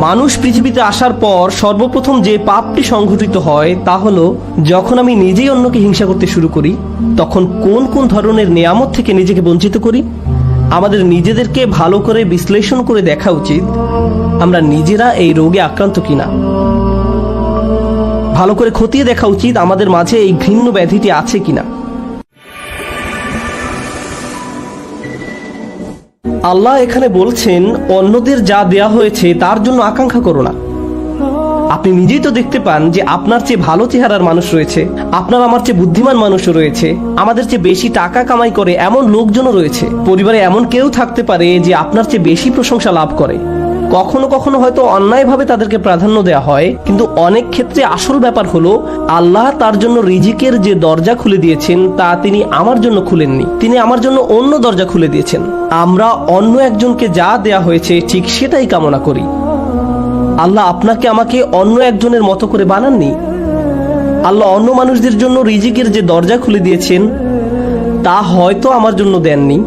মানুষ পৃথিবীতে আসার পর সর্বপ্রথম যে পাপটি সংঘটিত হয় তা হলো, যখন আমি নিজেই অন্যকে হিংসা করতে শুরু করি, তখন কোন কোন ধরনের নিয়ামত থেকে নিজেকে বঞ্চিত করি? আমাদের নিজেদেরকে ভালো করে বিশ্লেষণ করে দেখা উচিত, আমরা নিজেরা এই রোগে আক্রান্ত কিনা। ভালো করে খতিয়ে দেখা উচিত আমাদের মাঝে এই ঘৃণ্য ব্যাধিটি আছে কিনা। আল্লাহ এখানে বলছেন, অন্যদের যা দেয়া হয়েছে তার জন্য আকাঙ্ক্ষা করো না। আপনি নিজেই তো দেখতে পান যে আপনার চেয়ে ভালো চেহারার মানুষ রয়েছে, আপনার আমার চেয়ে বুদ্ধিমান মানুষও রয়েছে, আমাদের চেয়ে বেশি টাকা কামাই করে এমন লোকজনও রয়েছে। পরিবারে এমন কেউ থাকতে পারে যে আপনার চেয়ে বেশি প্রশংসা লাভ করে। কখনো কখনো হয়তো অন্যায়ভাবে তাদেরকে প্রাধান্য দেওয়া হয়, কিন্তু অনেক ক্ষেত্রে আসল ব্যাপার হলো, আল্লাহ তার জন্য রিজিকের যে দরজা খুলে দিয়েছেন, তা তিনি আমার জন্য খুলেননি। তিনি আমার জন্য অন্য দরজা খুলে দিয়েছেন। আমরা অন্য একজনকে যা দেয়া হয়েছে, ঠিক সেটাই কামনা করি। আল্লাহ আপনাকে আমাকে অন্য একজনের মতো করে বানাননি। আল্লাহ অন্য মানুষদের জন্য রিজিকের যে দরজা খুলে দিয়েছেন, তা হয়তো আমার জন্য দেননি।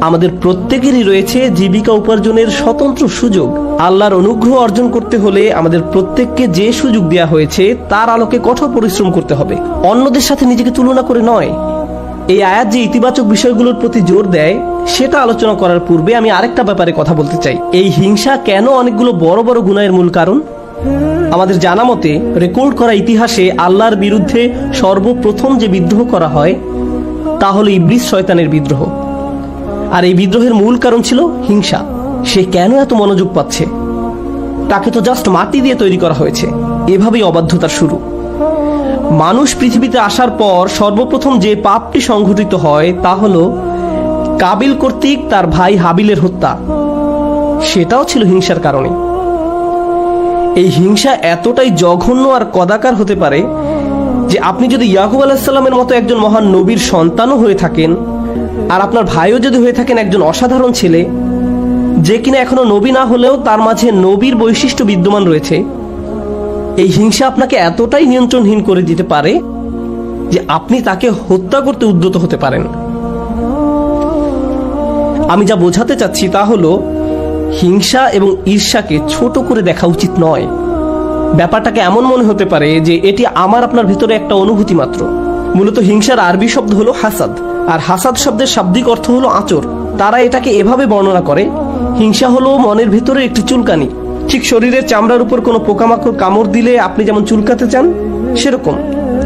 আমাদের প্রত্যেকেরই রয়েছে জীবিকা উপার্জনের স্বতন্ত্র সুযোগ। আল্লাহর অনুগ্রহ অর্জন করতে হলে আমাদের প্রত্যেককে যে সুযোগ দেওয়া হয়েছে, তার আলোকে কঠোর পরিশ্রম করতে হবে। অন্যদের সাথে নিজেকে তুলনা করে নয়। এই আয়াত যে ইতিবাচক বিষয়গুলোর প্রতি জোর দেয়, সেটা আলোচনা করার পূর্বে আমি আরেকটা ব্যাপারে কথা বলতে চাই। এই হিংসা কেন অনেকগুলো বড় বড় গুণায়ের মূল কারণ? আমাদের জানা মতে, রেকর্ড করা ইতিহাসে আল্লাহর বিরুদ্ধে সর্বপ্রথম যে বিদ্রোহ করা হয়, তা হলো শয়তানের বিদ্রোহ। আর এই বিদ্রোহের মূল কারণ ছিল হিংসা। সে কেন এত মনোযোগ পাচ্ছে? তাকে তো জাস্ট মাটি দিয়ে তৈরি করা হয়েছে। এভাবেই অবাধ্যতার শুরু। মানুষ পৃথিবীতে আসার পর সর্বপ্রথম যে পাপটি সংঘটিত হয় তা হল কাবিল কর্তৃক তার ভাই হাবিলের হত্যা। সেটাও ছিল হিংসার কারণে। এই হিংসা এতটাই জঘন্য আর কদাকার হতে পারে যে আপনি যদি ইয়াকুব আলাহিসাল্লামের মতো একজন মহান নবীর সন্তানও হয়ে থাকেন আর আপনার ভাইও যদি হয়ে থাকেন একজন অসাধারণ ছেলে, যে কিনা এখনও নবী না হলেও তার মাঝে নবীর বৈশিষ্ট্য বিদ্যমান রয়েছে, এই হিংসা আপনাকে এতটাই নিয়ন্ত্রণহীন করে দিতে পারে যে আপনি তাকে হত্যা করতে উদ্যত হতে পারেন। আমি যা বোঝাতে চাচ্ছি তা হলো, হিংসা এবং ঈর্ষাকে ছোট করে দেখা উচিত নয়। ব্যাপারটাকে এমন মনে হতে পারে যে এটি আমার আপনার ভিতরে একটা অনুভূতি মাত্র। মূলত হিংসার আরবি শব্দ হলো হাসাদ, আর হাসাদ শব্দের শাব্দিক অর্থ হলো আচর তারা এটাকে এভাবে বর্ণনা করে, হিংসা হলো মনের ভিতরে একটি চুলকানি। ঠিক শরীরের চামড়ার উপর কোনো পোকামাকড় কামড় দিলে আপনি যেমন চুলকাতে চান, সেরকম।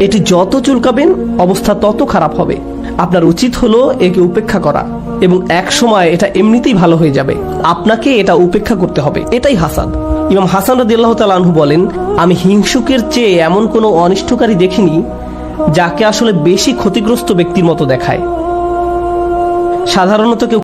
এটি যত চুলকাবেন, অবস্থা তত খারাপ হবে। আপনার উচিত হলো একে উপেক্ষা করা, এবং এক সময় এটা এমনিতেই ভালো হয়ে যাবে। আপনাকে এটা উপেক্ষা করতে হবে। এটাই হাসাদ। ইমাম হাসান রাদিয়াল্লাহ তাআলা আনহু বলেন, আমি হিংসুকের চেয়ে এমন কোনো অনিষ্টকারী দেখিনি যাকে আসলে বেশি ক্ষতিগ্রস্ত ব্যক্তির মতো দেখায়। সাধারণত কেউ